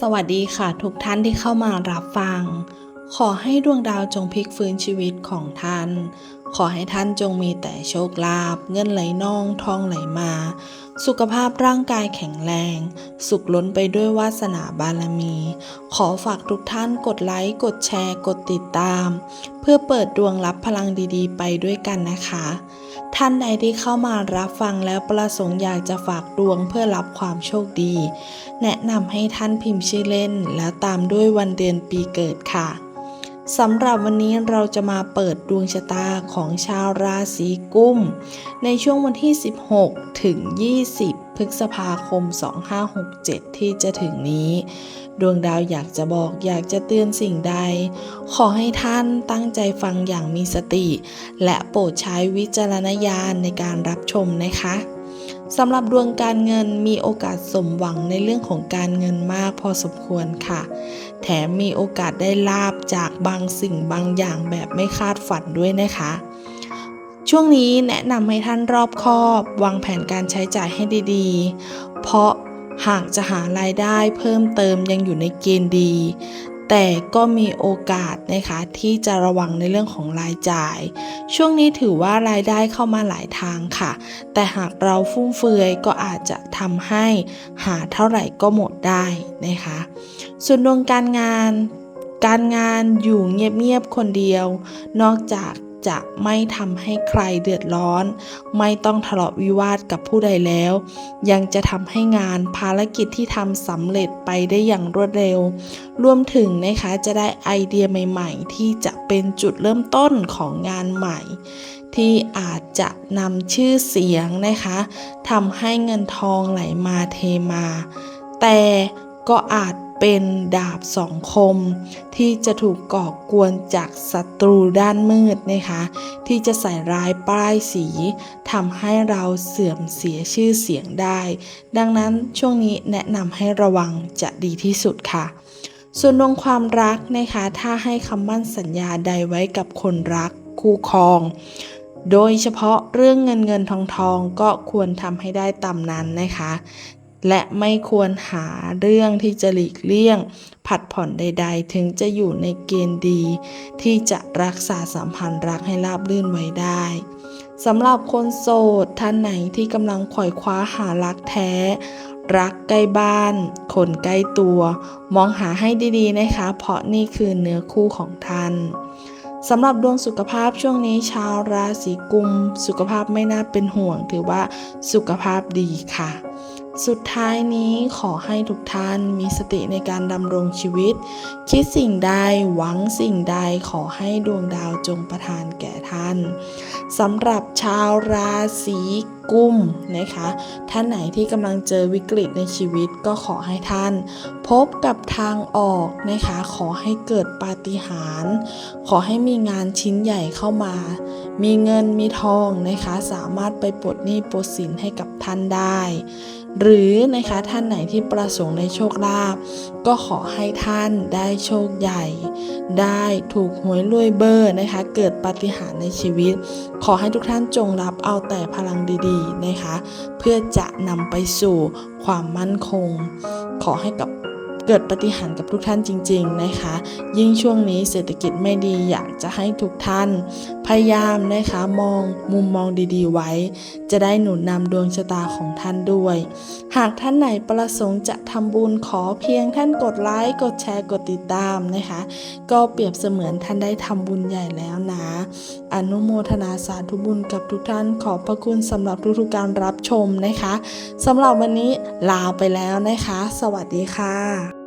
สวัสดีค่ะทุกท่านที่เข้ามารับฟัง ขอให้ดวงดาวจงพลิกฟื้นชีวิตของท่าน ขอให้ท่านจงมีแต่โชคลาภเงินไหลน่องทองไหลมา สุขภาพร่างกายแข็งแรง สุขล้นไปด้วยวาสนาบารมี ขอฝากทุกท่านกดไลค์กดแชร์ กดติดตาม เพื่อเปิดดวงรับพลังดีๆ ไปด้วยกันนะคะ ท่านใดที่เข้ามารับฟังแล้วประสงค์อยากจะฝากดวงเพื่อรับความโชคดี แนะนำให้ท่านพิมพ์ชื่อเล่น แล้วตามด้วยวันเดือนปีเกิดค่ะสำหรับวันนี้เราจะมาเปิดดวงชะตาของชาวราศีกุมในช่วงวันที่ 16 ถึง 20 พฤษภาคม 2567 ที่จะถึงนี้ ดวงดาวอยากจะบอกอยากจะเตือนสิ่งใด ขอให้ท่านตั้งใจฟังอย่างมีสติ และโปรดใช้วิจารณญาณในการรับชมนะคะสำหรับดวงการเงินมีโอกาสสมหวังในเรื่องของการเงินมากพอสมควรค่ะ แถมมีโอกาสได้ลาบจากบางสิ่งบางอย่างแบบไม่คาดฝันด้วยนะคะ ช่วงนี้แนะนำให้ท่านรอบคอบ วางแผนการใช้จ่ายให้ดีๆ เพราะหากจะหารายได้เพิ่มเติมยังอยู่ในเกณฑ์ดี แต่ก็มีโอกาสนะคะที่จะระวังในเรื่องของรายจ่าย ช่วงนี้ถือว่ารายได้เข้ามาหลายทางค่ะ แต่หากเราฟุ่มเฟือยก็อาจจะทำให้หาเท่าไหร่ก็หมดได้นะคะ ส่วนดวงการงาน การงานอยู่เงียบๆคนเดียว นอกจาก จะไม่ทำให้ใครเดือดร้อน ไม่ต้องทะเลาะวิวาทกับผู้ใดแล้ว ยังจะทำให้งานภารกิจที่ทำสำเร็จไปได้อย่างรวดเร็ว รวมถึงนะคะจะได้ไอเดียใหม่ ๆ ที่จะเป็นจุดเริ่มต้นของงานใหม่ ที่อาจจะนำชื่อเสียงนะคะทำให้เงินทองไหลมาเทมา แต่ก็อาจ เป็นดาบสองคม ที่จะถูกก่อกวนจากศัตรูด้านมืดนะคะ ที่จะใส่ร้ายป้ายสีทำให้เราเสื่อมเสียชื่อเสียงได้ ดังนั้นช่วงนี้แนะนำให้ระวังจะดีที่สุดค่ะส่วนดวงความรักนะคะ ถ้าให้คำมั่นสัญญาใดไว้กับคนรักคู่ครอง โดยเฉพาะเรื่องเงินเงินทองทองก็ควรทำให้ได้ตามนั้นนะคะ และไม่ควรหาเรื่องที่จะหลีกเลี่ยง ผัดผ่อนใด ๆ ถึงจะอยู่ในเกณฑ์ดี ที่จะรักษาสัมพันธ์รักให้ราบรื่นไว้ได้สำหรับคนโสดท่านไหนที่กำลังขวอยคว้าหารักแท้ รักใกล้บ้าน คนใกล้ตัว มองหาให้ดีๆนะคะ เพราะนี่คือเนื้อคู่ของท่านสำหรับดวงสุขภาพช่วงนี้ชาวราศีกุม สุขภาพไม่น่าเป็นห่วง ถือว่าสุขภาพดีค่ะ สุดท้ายนี้ขอให้ทุกท่านมีสติในการดำรงชีวิต คิดสิ่งใดหวังสิ่งใดขอให้ดวงดาวจงประทานแก่ท่านสำหรับชาวราศีกุมนะคะ ท่านไหนที่กำลังเจอวิกฤตในชีวิตก็ขอให้ท่าน พบกับทางออกนะคะ ขอให้เกิดปาฏิหาริย์ขอให้มีงานชิ้นใหญ่เข้ามา มีเงินมีทองนะคะ สามารถไปปลดหนี้ปลดสินให้กับท่านได้ หรือนะคะท่านไหนที่ประสงค์ในโชคลาภก็ขอให้ท่านได้โชคใหญ่ ได้ถูกหวยรวยเบอร์นะคะ เกิดปาฏิหาริย์ในชีวิต ขอให้ทุกท่านจงรับเอาแต่พลังดีๆนะคะ เพื่อจะนำไปสู่ความมั่นคง ขอให้กับเกิดปฏิหารกับทุกท่านจริง ๆนะคะ ยิ่งช่วงนี้เศรษฐกิจไม่ดีอยากจะให้ทุกท่าน พยายามนะคะมองมุมมองดีๆไว้ จะได้หนุนนำดวงชะตาของท่านด้วย หากท่านไหนประสงค์จะทำบุญขอเพียงท่านกดไลค์กดแชร์กดติดตามนะคะ ก็เปรียบเสมือนท่านได้ทำบุญใหญ่แล้วนะ อนุโมทนาสาธุบุญกับทุกท่านขอบพระคุณสำหรับทุกๆการรับชมนะคะสำหรับวันนี้ลาไปแล้วนะคะ สวัสดีค่ะ